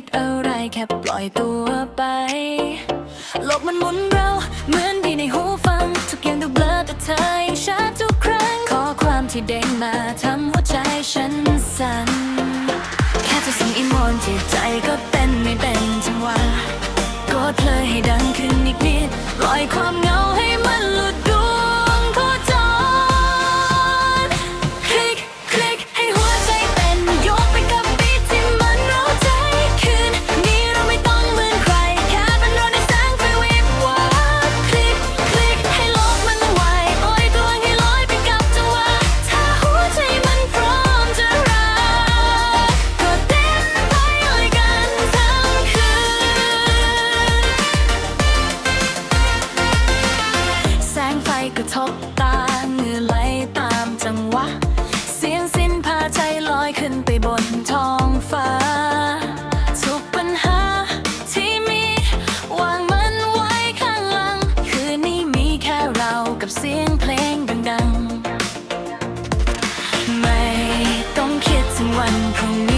คิดอะไรแค่ปล่อยตัวไป โลกมันหมุนเร็วเหมือนดีในหูฟัง ทุกอย่างดูเบลอแต่เธอยังชัดทุกครั้ง ขอความที่เด้งมาทำหัวใจฉันสั่น แค่จะส่งอีโมนจิตใจก็เต้นไม่เป็นจังหวะกดเพลยให้ดังขึ้นอีกนิดปล่อยความง กระทบตาเงื่อไหลตามจังหวะ เสียงสิ้นพาใจลอยขึ้นไปบนท้องฟ้า ทุกปัญหาที่มี วางมันไว้ข้างหลัง คืนนี้มีแค่เรากับเสียงเพลงดังๆ ไม่ต้องคิดถึงวันพรุ่งนี้